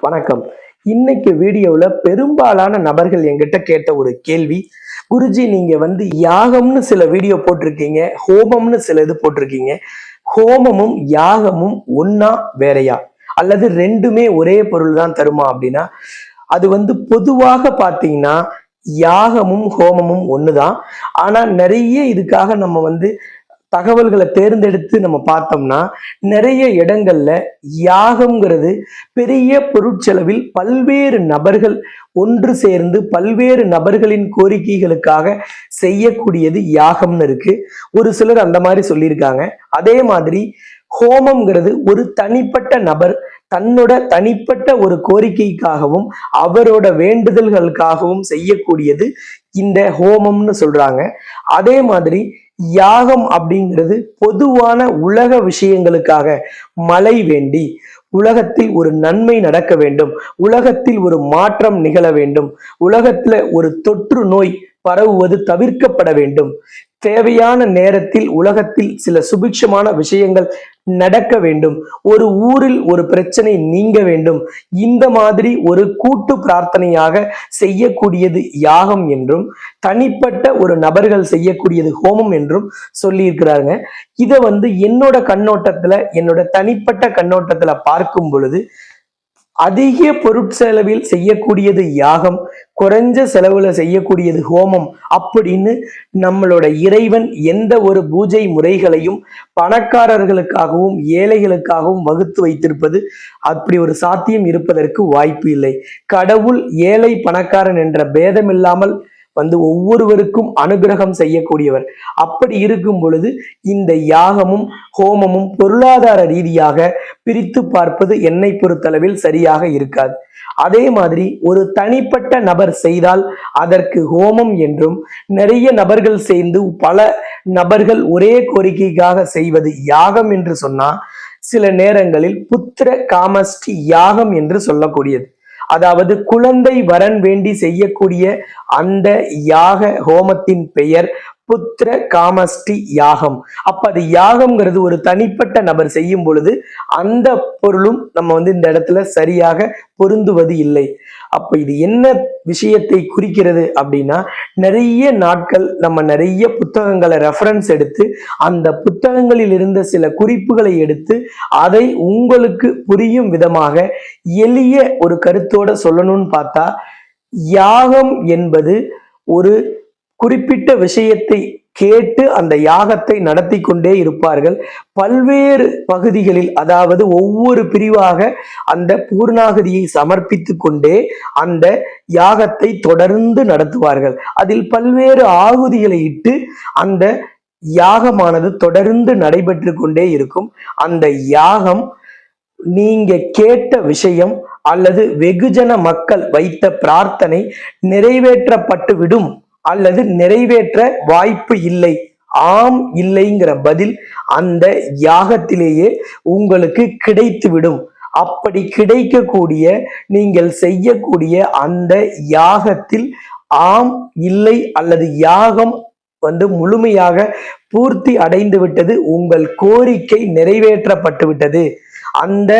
வணக்கம். இன்னைக்கு வீடியோவில் பெரும்பாலான நபர்கள் என்கிட்ட கேட்ட ஒரு கேள்வி குருஜி நீங்க வந்து யாகம்னு சில வீடியோ போட்டிருக்கீங்க ஹோமம்னு சில இது போட்டிருக்கீங்க ஹோமமும் யாகமும் ஒன்னா வேறையா? அல்லது ரெண்டுமே ஒரே பொருள் தான் தருமா அப்படின்னா அது வந்து பொதுவாக பார்த்தீங்கன்னா யாகமும் ஹோமமும் ஒண்ணுதான். ஆனா நிறைய இதுக்காக நம்ம வந்து தகவல்களை தேர்ந்தெடுத்து நம்ம பார்த்தோம்னா நிறைய இடங்கள்ல யாகம்ங்கிறது பெரிய பொருட்செலவில் பல்வேறு நபர்கள் ஒன்று சேர்ந்து பல்வேறு நபர்களின் கோரிக்கைகளுக்காக செய்யக்கூடியது யாகம்னு இருக்கு. ஒரு சிலர் அந்த மாதிரி சொல்லியிருக்காங்க. அதே மாதிரி ஹோமம்ங்கிறது ஒரு தனிப்பட்ட நபர் தன்னோட தனிப்பட்ட ஒரு கோரிக்கைக்காகவும் அவரோட வேண்டுதல்களுக்காகவும் செய்யக்கூடியது இந்த ஹோமம்னு சொல்றாங்க. அதே மாதிரி யாகம் அப்படிங்கிறது பொதுவான உலக விஷயங்களுக்காக மழை வேண்டி உலகத்தில் ஒரு நன்மை நடக்க வேண்டும் உலகத்தில் ஒரு மாற்றம் நிகழ வேண்டும் உலகத்துல ஒரு தொற்று நோய் பரவுவது தவிர்க்கப்பட வேண்டும். தேவையான நேரத்தில் உலகத்தில் சில சுபிக்ஷமான விஷயங்கள் நடக்க வேண்டும். ஒரு ஊரில் ஒரு பிரச்சனை நீங்க வேண்டும். இந்த மாதிரி ஒரு கூட்டு பிரார்த்தனையாக செய்யக்கூடியது யாகம் என்றும் தனிப்பட்ட ஒரு நபர்கள் செய்யக்கூடியது ஹோமம் என்றும் சொல்லியிருக்கிறாங்க இதை வந்து என்னோட கண்ணோட்டத்துல என்னோட தனிப்பட்ட கண்ணோட்டத்துல பார்க்கும் பொழுது அதிக பொருட்செலவில் செய்யக்கூடியது யாகம் குறைஞ்ச செலவுல செய்யக்கூடியது ஹோமம் அப்படின்னு நம்மளோட இறைவன் எந்த ஒரு பூஜை முறைகளையும் பணக்காரர்களுக்காகவும் ஏழைகளுக்காகவும் வகுத்து வைத்திருப்பது அப்படி ஒரு சாத்தியம் இருப்பதற்கு வாய்ப்பு இல்லை. கடவுள் ஏழை பணக்காரன் என்ற பேதமில்லாமல் வந்து ஒவ்வொருவருக்கும் அனுகிரகம் செய்யக்கூடியவர். அப்படி இருக்கும் பொழுது இந்த யாகமும் ஹோமமும் பொருளாதார ரீதியாக பிரித்து பார்ப்பது என்னை பொறுத்தளவில் சரியாக இருக்காது. அதே மாதிரி ஒரு தனிப்பட்ட நபர் செய்தால் அதற்கு ஹோமம் என்றும் நிறைய நபர்கள் சேர்ந்து பல நபர்கள் ஒரே கோரிக்கைக்காக செய்வது யாகம் என்று சொன்னா சில நேரங்களில் புத்திர காமஸ்டி யாகம் என்று சொல்லக்கூடியது. அதாவது குழந்தை வரன் வேண்டி செய்யக்கூடிய அந்த யாக ஹோமத்தின் பெயர் புத்திர காமஸ்டி யாகம். அப்ப அது யாகம்ங்கிறது ஒரு தனிப்பட்ட நபர் செய்யும் பொழுது அந்த பொருளும் நம்ம வந்து இந்த இடத்துல சரியாக பொருந்துவது இல்லை. அப்ப இது என்ன விஷயத்தை குறிக்கிறது அப்படின்னா நிறைய நாட்கள் நம்ம நிறைய புத்தகங்களை ரெஃபரன்ஸ் எடுத்து அந்த புத்தகங்களில் இருந்த சில குறிப்புகளை எடுத்து அதை உங்களுக்கு புரியும் விதமாக எளிய ஒரு கருத்தோட சொல்லணும்னு பார்த்தா யாகம் என்பது ஒரு குறிப்பிட்ட விஷயத்தை கேட்டு அந்த யாகத்தை நடத்தி கொண்டே இருப்பார்கள். பல்வேறு பகுதிகளில் அதாவது ஒவ்வொரு பிரிவாக அந்த பூர்ணாகதியை சமர்ப்பித்து கொண்டே அந்த யாகத்தை தொடர்ந்து நடத்துவார்கள். அதில் பல்வேறு ஆகுதிகளை இட்டு அந்த யாகமானது தொடர்ந்து நடைபெற்று கொண்டே இருக்கும். அந்த யாகம் நீங்க கேட்ட விஷயம் அல்லது வெகுஜன மக்கள் வைத்த பிரார்த்தனை நிறைவேற்றப்பட்டு விடும் அல்லது நிறைவேற்ற வாய்ப்பு இல்லை. ஆம் இல்லைங்கிற பதில் அந்த யாகத்திலேயே உங்களுக்கு கிடைத்துவிடும். அப்படி கிடைக்கக்கூடிய நீங்கள் செய்யக்கூடிய அந்த யாகத்தில் ஆம் இல்லை அல்லது யாகம் வந்து முழுமையாக பூர்த்தி அடைந்து விட்டது உங்கள் கோரிக்கை நிறைவேற்றப்பட்டு விட்டது அந்த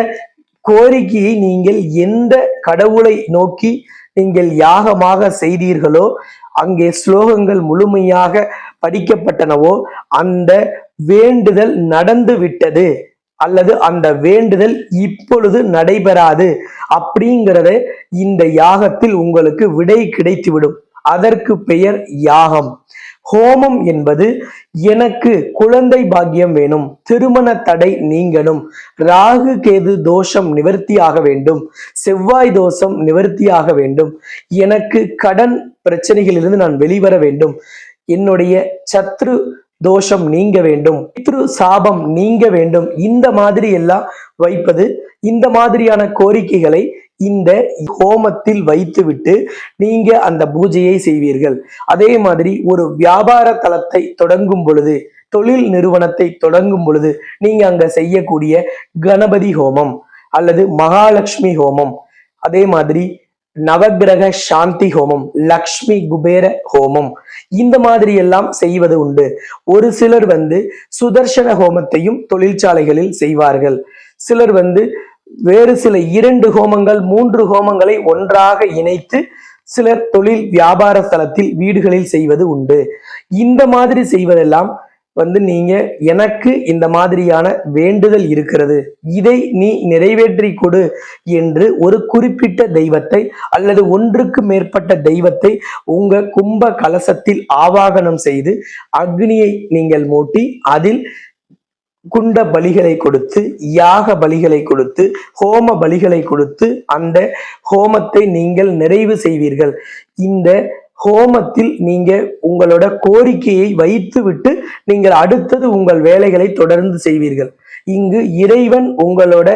கோரிக்கையை நீங்கள் எந்த கடவுளை நோக்கி நீங்கள் யாகமாக செய்தீர்களோ அங்கே ஸ்லோகங்கள் முழுமையாக படிக்கப்பட்டனவோ அந்த வேண்டுதல் நடந்து விட்டது அல்லது அந்த வேண்டுதல் இப்பொழுது நடைபெறாது அப்படிங்கிறத இந்த யாகத்தில் உங்களுக்கு விடை கிடைத்துவிடும். அதற்கு பெயர் யாகம். ஹோமம் என்பது எனக்கு குழந்தை பாக்கியம் வேணும் திருமண தடை நீங்கணும் ராகு கேது தோஷம் நிவர்த்தியாக வேண்டும் செவ்வாய் தோஷம் நிவர்த்தியாக வேண்டும் எனக்கு கடன் பிரச்சனைகளிலிருந்து நான் வெளிவர வேண்டும் என்னுடைய சத்ரு தோஷம் நீங்க வேண்டும் பித்ரு சாபம் நீங்க வேண்டும் இந்த மாதிரி எல்லாம் வைப்பது இந்த மாதிரியான கோரிக்கைகளை இந்த ஹோமத்தில் வைத்துவிட்டு நீங்க அந்த பூஜையை செய்வீர்கள். அதே மாதிரி ஒரு வியாபார தளத்தை தொடங்கும் பொழுது தொழில் நிறுவனத்தை தொடங்கும் பொழுது நீங்க அங்க செய்யக்கூடிய கணபதி ஹோமம் அல்லது மகாலட்சுமி ஹோமம் அதே மாதிரி நவகிரக சாந்தி ஹோமம் லக்ஷ்மி குபேர ஹோமம் இந்த மாதிரி எல்லாம் செய்வது உண்டு. ஒரு சிலர் வந்து சுதர்சன ஹோமத்தையும் தொழிற்சாலைகளில் செய்வார்கள். சிலர் வந்து வேறு சில இரண்டு ஹோமங்கள் மூன்று ஹோமங்களை ஒன்றாக இணைத்து சிலர் தொழில் வியாபார ஸ்தலத்தில் வீடுகளில் செய்வது உண்டு. இந்த மாதிரி செய்வதெல்லாம் வந்து நீங்க எனக்கு இந்த மாதிரியான வேண்டுதல் இருக்கிறது. இதை நீ நிறைவேற்றி கொடு என்று ஒரு குறிப்பிட்ட தெய்வத்தை அல்லது ஒன்றுக்கு மேற்பட்ட தெய்வத்தை உங்க கும்ப கலசத்தில் ஆவாகனம் செய்து அக்னியை நீங்கள் மூட்டி அதில் குண்ட பலிகளை கொடுத்து யாக பலிகளை கொடுத்து ஹோம பலிகளை கொடுத்து அந்த ஹோமத்தை நீங்கள் நிறைவு செய்வீர்கள். இந்த ஹோமத்தில் நீங்க உங்களோட கோரிக்கையை வைத்துவிட்டு நீங்கள் அடுத்தது உங்கள் வேலைகளை தொடர்ந்து செய்வீர்கள். இங்கு இறைவன் உங்களோட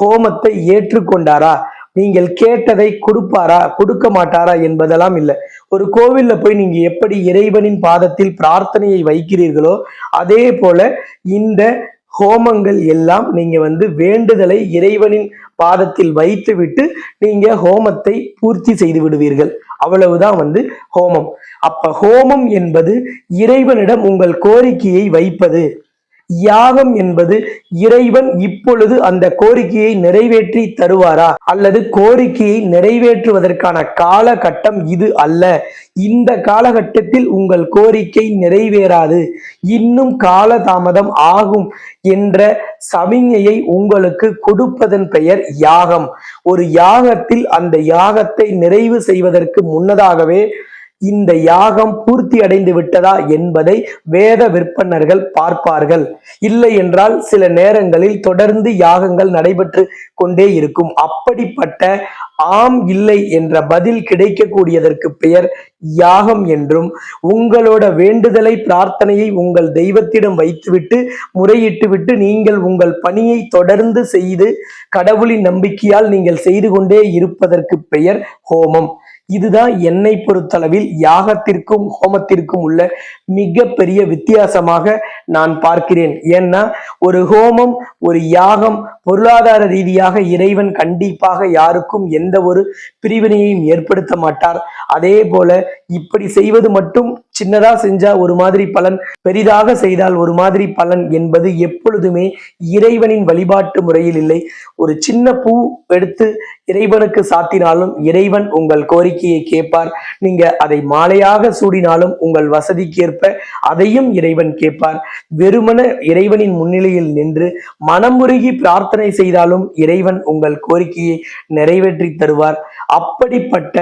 ஹோமத்தை ஏற்றுக்கொண்டாரா? நீங்கள் கேட்டதை கொடுப்பாரா? கொடுக்க மாட்டாரா? என்பதெல்லாம் இல்லை. ஒரு கோவில்ல போய் நீங்க எப்படி இறைவனின் பாதத்தில் பிரார்த்தனையை வைக்கிறீர்களோ அதே போல இந்த ஹோமங்கள் எல்லாம் நீங்க வந்து வேண்டுதலை இறைவனின் பாதத்தில் வைத்துவிட்டு நீங்க ஹோமத்தை பூர்த்தி செய்து விடுவீர்கள். அவ்வளவுதான் வந்து ஹோமம். அப்ப ஹோமம் என்பது இறைவனிடம் உங்கள் கோரிக்கையை வைப்பது. யாகம் என்பது இறைவன் இப்பொழுது அந்த கோரிக்கையை நிறைவேற்றி தருவாரா? அல்லது கோரிக்கையை நிறைவேற்றுவதற்கான காலகட்டம் இது அல்ல. இந்த காலகட்டத்தில் உங்கள் கோரிக்கை நிறைவேறாது. இன்னும் காலதாமதம் ஆகும் என்ற சமிஞையை உங்களுக்கு கொடுப்பதன் பெயர் யாகம். ஒரு யாகத்தில் அந்த யாகத்தை நிறைவு செய்வதற்கு முன்னதாகவே இந்த யாகம் பூர்த்தி அடைந்து விட்டதா என்பதை வேத விற்பனர்கள் பார்ப்பார்கள். இல்லை என்றால் சில நேரங்களில் தொடர்ந்து யாகங்கள் நடைபெற்று கொண்டே இருக்கும். அப்படிப்பட்ட ஆம் இல்லை என்ற பதில் கிடைக்கக்கூடியதற்கு பெயர் யாகம் என்றும் உங்களோட வேண்டுதலை பிரார்த்தனையை உங்கள் தெய்வத்திடம் வைத்துவிட்டு முறையிட்டுவிட்டு நீங்கள் உங்கள் பணியை தொடர்ந்து செய்து கடவுளின் நம்பிக்கையால் நீங்கள் செய்து கொண்டே இருப்பதற்கு பெயர் ஹோமம். இதுதான் என்னை பொறுத்தளவில் யாகத்திற்கும் ஹோமத்திற்கும் உள்ள மிகப்பெரிய வித்தியாசமாக நான் பார்க்கிறேன். ஏன்னா ஒரு ஹோமம் ஒரு யாகம் பொருளாதார ரீதியாக இறைவன் கண்டிப்பாக யாருக்கும் எந்த ஒரு பிரிவினையையும் ஏற்படுத்த மாட்டார். அதே போல இப்படி செய்வது மட்டும் சின்னதா செஞ்சா ஒரு மாதிரி பலன் பெரிதாக செய்தால் ஒரு மாதிரி பலன் என்பது எப்பொழுதுமே இறைவனின் வழிபாட்டு முறையில் இல்லை. ஒரு சின்ன பூ எடுத்து இறைவனுக்கு சாத்தினாலும் இறைவன் உங்கள் கோரிக்கையை கேட்பார். நீங்க அதை மாலையாக சூடினாலும் உங்கள் வசதிக்கேற்ப அதையும் இறைவன் கேட்பார். வெறுமன இறைவனின் முன்னிலையில் நின்று மனமுருகி பிரார்த்தனை செய்தாலும் இறைவன் உங்கள் கோரிக்கையை நிறைவேற்றி தருவார். அப்படிப்பட்ட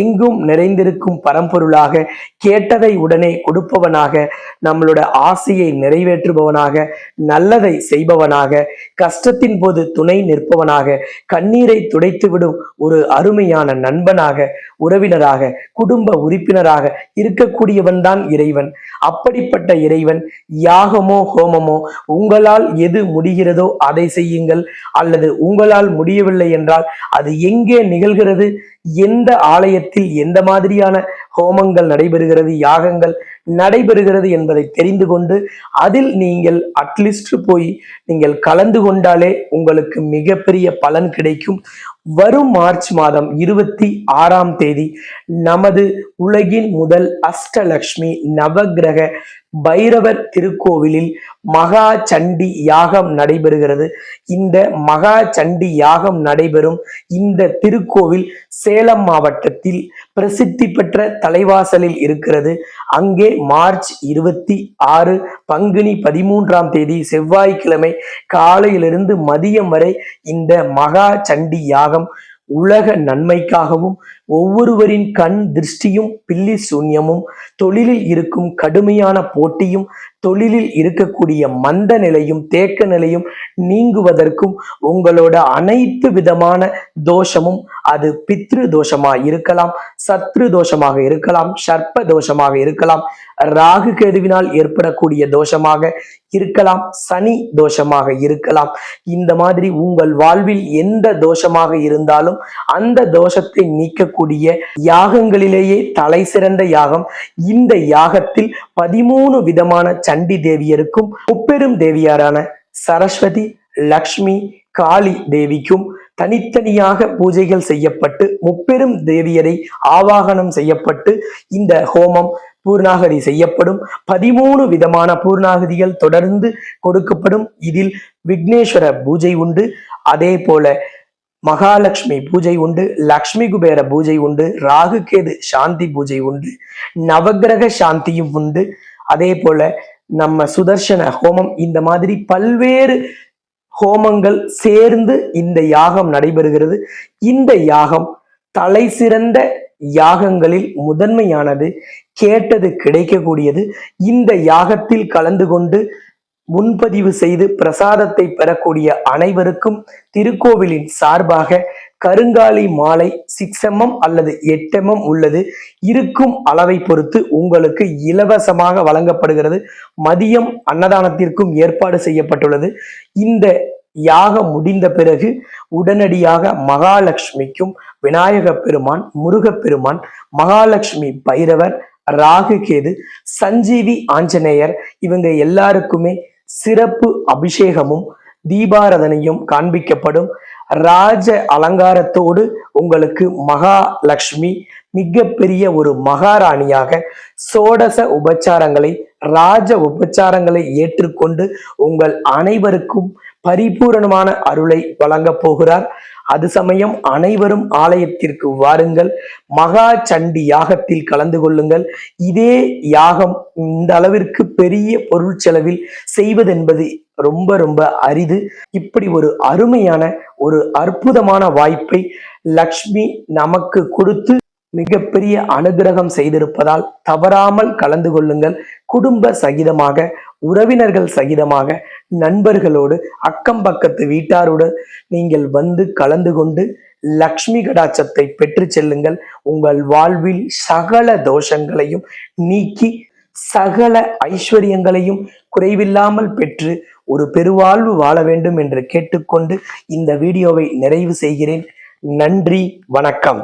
எங்கும் நிறைந்திருக்கும் பரம்பொருளாக கேட்டதை உடனே கொடுப்பவனாக நம்மளோட ஆசையை நிறைவேற்றுபவனாக நல்லதை செய்பவனாக கஷ்டத்தின் போது துணை நிற்பவனாக கண்ணீரை துடைத்து துடைத்துவிடும் ஒரு அருமையான நண்பனாக உறவினராக குடும்ப உறுப்பினராக இருக்கக்கூடியவன் தான் இறைவன். அப்படிப்பட்ட இறைவன் யாகமோ ஹோமமோ உங்களால் எது முடிகிறதோ அதை செய்யுங்கள். அல்லது உங்களால் முடியவில்லை என்றால் அது எங்கே நிகழ்கிறது? எந்த ஆலயத்தில் எந்த மாதிரியான ஹோமங்கள் நடைபெறுகிறது? யாகங்கள் நடைபெறுகிறது என்பதை தெரிந்து கொண்டு அதில் நீங்கள் அட்லீஸ்ட் போய் நீங்கள் கலந்து கொண்டாலே உங்களுக்கு மிகப்பெரிய பலன் கிடைக்கும். வரும் மார்ச் மாதம் இருபத்தி ஆறாம் தேதி நமது உலகின் முதல் அஷ்டலக்ஷ்மி நவகிரக பைரவர் திருக்கோவிலில் மகா சண்டி யாகம் நடைபெறுகிறது. இந்த மகா சண்டி யாகம் நடைபெறும் இந்த திருக்கோவில் சேலம் மாவட்டத்தில் பிரசித்தி பெற்ற தலைவாசலில் இருக்கிறது. அங்கே மார்ச் இருபத்தி ஆறு பங்குனி பதிமூன்றாம் தேதி செவ்வாய்க்கிழமை காலையிலிருந்து மதியம் வரை இந்த மகா சண்டி யாகம் உலக நன்மைக்காகவும் ஒவ்வொருவரின் கண் திருஷ்டியும் பில்லி சூன்யமும் தொழிலில் இருக்கும் கடுமையான போட்டியும் தொழிலில் இருக்கக்கூடிய மந்த நிலையும் தேக்க நிலையும் நீங்குவதற்கும் உங்களோட அனைத்து விதமான தோஷமும் அது பித்ரு தோஷமா இருக்கலாம் சத்ரு தோஷமாக இருக்கலாம் சர்ப்ப தோஷமாக இருக்கலாம் ராகு கேதுவினால் ஏற்படக்கூடிய தோஷமாக இருக்கலாம் சனி தோஷமாக இருக்கலாம். இந்த மாதிரி உங்கள் வாழ்வில் எந்த தோஷமாக இருந்தாலும் அந்த தோஷத்தை நீக்கக்கூடிய யாகங்களிலேயே தலை சிறந்த யாகம். இந்த யாகத்தில் பதிமூணு விதமான சண்டி தேவியருக்கும் முப்பெரும் தேவியாரான சரஸ்வதி லக்ஷ்மி காளி தேவிக்கும் தனித்தனியாக பூஜைகள் செய்யப்பட்டு முப்பெரும் தேவியரை ஆவாகனம் செய்யப்பட்டு இந்த ஹோமம் பூர்ணாகதி செய்யப்படும். பதிமூணு விதமான பூர்ணாகதிகள் தொடர்ந்து கொடுக்கப்படும். இதில் விக்னேஸ்வர பூஜை உண்டு. அதே போல மகாலட்சுமி பூஜை உண்டு லக்ஷ்மி குபேர பூஜை உண்டு ராகுகேது சாந்தி பூஜை உண்டு நவக்கிரக சாந்தியும் உண்டு. அதே போல நம்ம சுதர்சன ஹோமம் இந்த மாதிரி பல்வேறு ஹோமங்கள் சேர்ந்து இந்த யாகம் நடைபெறுகிறது. இந்த யாகம் தலை சிறந்த யாகங்களில் முதன்மையானது கேட்டது கிடைக்கக்கூடியது. இந்த யாகத்தில் கலந்து கொண்டு முன்பதிவு செய்து பிரசாதத்தை பெறக்கூடிய அனைவருக்கும் திருக்கோவிலின் சார்பாக கருங்காலி மாலை சிக்ஸ் எம்எம் அல்லது எட்டு எம்எம் உள்ளது. இருக்கும் அளவை பொறுத்து உங்களுக்கு இலவசமாக வழங்கப்படுகிறது. மதியம் அன்னதானத்திற்கும் ஏற்பாடு செய்யப்பட்டுள்ளது. இந்த யாகம் முடிந்த பிறகு உடனடியாக மகாலட்சுமிக்கும் விநாயக பெருமான் முருகப்பெருமான் மகாலட்சுமி பைரவர் ராகு கேது சஞ்சீவி ஆஞ்சநேயர் இவங்க எல்லாருக்குமே சிறப்பு அபிஷேகமும் தீபாரதனையும் காண்பிக்கப்படும். ராஜ அலங்காரத்தோடு உங்களுக்கு மகாலட்சுமி மிகப்பெரிய ஒரு மகாராணியாக சோடச உபச்சாரங்களை ராஜ உபச்சாரங்களை ஏற்றுக்கொண்டு உங்கள் அனைவருக்கும் பரிபூரணமான அருளை வழங்கப் போகிறார். அது சமயம் அனைவரும் ஆலயத்திற்கு வாருங்கள். மகா சண்டி யாகத்தில் கலந்து கொள்ளுங்கள். இதே யாகம் இந்த அளவிற்கு பெரிய பொருள் செலவில் செய்வதென்பது ரொம்ப ரொம்ப அரிது. இப்படி ஒரு அருமையான ஒரு அற்புதமான வாய்ப்பை லக்ஷ்மி நமக்கு கொடுத்து மிகப்பெரிய அனுகிரகம் செய்திருப்பதால் தவறாமல் கலந்து கொள்ளுங்கள். குடும்ப சகிதமாக உறவினர்கள் சகிதமாக நண்பர்களோடு அக்கம் பக்கத்து வீட்டாரோடு நீங்கள் வந்து கலந்து கொண்டு லக்ஷ்மி கடாட்சத்தை பெற்று செல்லுங்கள். உங்கள் வாழ்வில் சகல தோஷங்களையும் நீக்கி சகல ஐஸ்வர்யங்களையும் குறைவில்லாமல் பெற்று ஒரு பெருவாழ்வு வாழ வேண்டும் என்று கேட்டுக்கொண்டு இந்த வீடியோவை நிறைவு செய்கிறேன். நன்றி வணக்கம்.